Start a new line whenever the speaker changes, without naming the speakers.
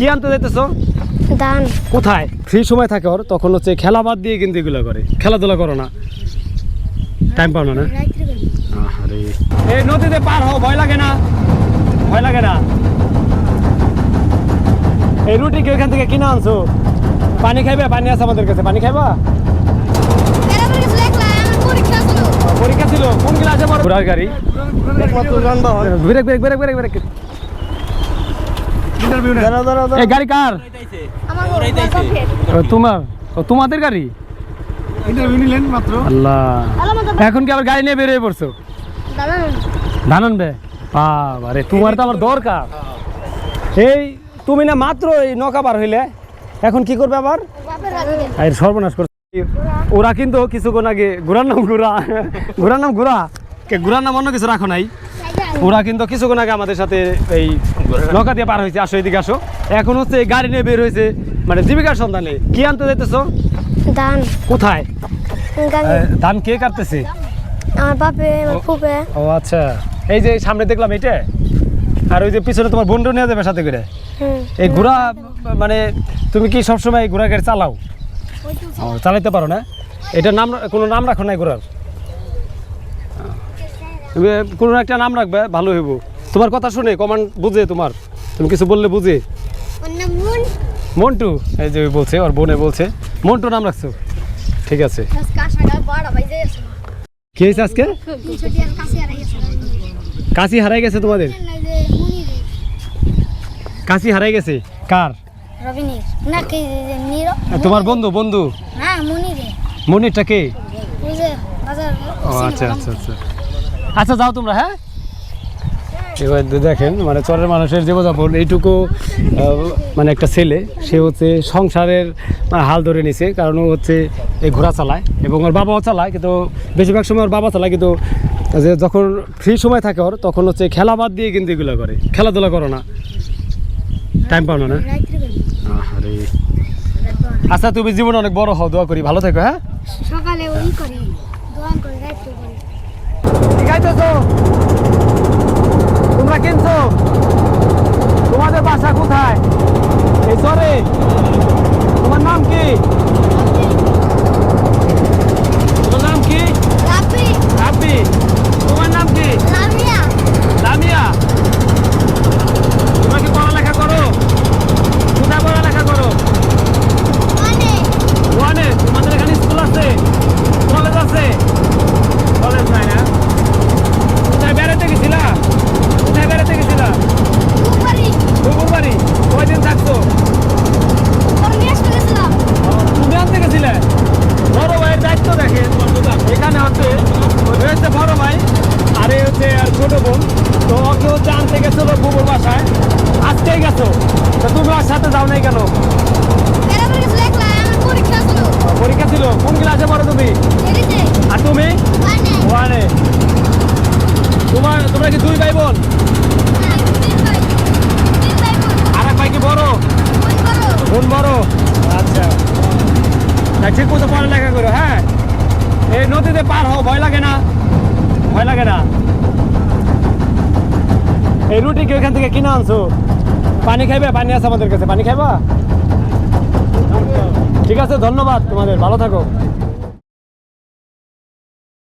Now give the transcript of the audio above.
কি আনতে যাইতেছো?
ধান
কোথায়? ফ্রি সময় থাকে ওর তখন হচ্ছে খেলা বাদ দিয়ে কিন্তু এগুলো করে। খেলাধুলা করো না। টাইম পাও না না? আরে এই নদীতে পার হও ভয় লাগে না? ভয় লাগে না? এই রুটি কি ওইখান থেকে কিনে আনছো? পানি খাইবে? পানি আছে আমাদের কাছে। পানি খাইবা? পরীক্ষা ছিল। কোন ক্লাসে ঘোড়ার গাড়ি। Brake brake brake brake brake. এই গাড়ি কার? ও, তোমার? ও তোমাদের গাড়ি? ইন্টারভিউ আল্লাহ। এখন কি আবার গাড়ি নিয়ে বেরিয়ে পড়ছো? ধান আনবে বাবারে তোমার তো আমার দরকার। এই তুমি না মাত্র এই নৌকা বার হইলে এখন কি করবে আবার? এই সর্বনাশ করছে। ওরা কিন্তু কিছুক্ষণ আগে ঘোরার নাম ঘোরা ঘোরার নাম ঘোরা কে ঘোরার নাম অন্য কিছু রাখো নাই। ওরা কিন্তু কিছুক্ষণ আগে আমাদের সাথে এই নৌকা দিয়ে পার হয়েছে। আসো এদিকে আসো। এখন হচ্ছে এই গাড়ি নিয়ে বের হয়েছে মানে জীবিকার সন্ধানে কি আনতে যাইতেছো?
ধান।
কোথায়? ধান কে কাটতেছে?
আমার বাপে আমার ফুপে।
ও আচ্ছা। এই যে সামনে দেখলাম এটা? আর ওই যে পিছনে তোমার বন্ধু নিয়ে যাবে সাথে করে? এই ঘোড়া মানে তুমি কি সবসময় ঘোড়া গাড়ি চালাও? চালাইতে পারো না? এটা নাম কোনো নাম রাখো নাই ঘোড়ার? কোনো একটা নাম রাখবে ভালো হইব। তোমার কথা শুনে কমান্ড বুঝে তোমার। তুমি কিছু বললে বুঝে। মন্টু। এই যে বলছে ওর বোনে বলছে। মন্টু নাম রাখছো? ঠিক আছে। কি হয়েছে আজকে? কাশি হারাই গেছে তোমাদের? কাশি হারাই গেছে? কার? তোমার বন্ধু বন্ধু? মনিরটা কে? আচ্ছা আচ্ছা আচ্ছা। আচ্ছা যাও তোমরা হ্যাঁ? এবার দেখেন মানে চরের মানুষের জীবনযাপন এইটুকু মানে একটা ছেলে সে হচ্ছে সংসারের আহ, হাল ধরে নিছে কারণ ও হচ্ছে এই ঘোড়া চালায় এবং ওর বাবাও চালায় কিন্তু বেশিরভাগ সময় ওর বাবা চালায় কিন্তু যে যখন ফ্রি সময় থাকে ওর তখন হচ্ছে খেলা বাদ দিয়ে কিন্তু এগুলো করে। খেলাধুলা করো না। টাইম পাও না আরে আচ্ছা তুমি জীবনে অনেক বড় হও দোয়া করি ভালো থেকো হ্যাঁ?
সকালে ওই করি দোয়ান করি রাত্রে করি।
কি খাইতেছো তোমরা কিনছো তোমাদের বাসা কোথায় এই চরে তোমার নাম কি তোমার নাম কি
রাবি
রাব্বি তোমার নাম কি
লামিয়া
লামিয়া তোমরা কি পড়ালেখা করো কোথায় পড়ালেখা করো
মানে
ওয়ানে তোমাদের এখানে স্কুল আছে কলেজ আছে কলেজ নাই না কোথায় বেড়াতে গেছিলা কোথায় বেড়াতে গেছিলা
কুপারি
শ্বশুর বাড়ি কয়দিন থাকছো
তোর নিয়ে আসতে গেছিলাম
তুমি আনতে গেছিলে বড় ভাইয়ের দায়িত্ব দেখেন এখানে হচ্ছে ওই হচ্ছে বড় ভাই আর হচ্ছে আর ছোট বোন, তো ওকে হচ্ছে আনতে গেছিল বুবুর বাসায়। আজকেই গেছো? তা তুমি ওর সাথে যাও নাই কেন?
পরীক্ষা ছিল।
কোন ক্লাসে পড়ো তুমি? আর তুমি? ওয়ানে। তোমার, তোমরা কি দুই ভাই বোন? আর এক ভাই কি বড়? বোন বড়? আচ্ছা। ঠিক মতো পড়ালেখা করো হ্যাঁ? এই নদীতে পার হও, ভয় লাগে না। ভয় লাগে না। এই রুটি কি ওইখান থেকে কিনে আনছো? পানি খাইবে? পানি আছে আমাদের কাছে। পানি খাইবা? ঠিক আছে, ধন্যবাদ তোমাদের। ভালো থাকো।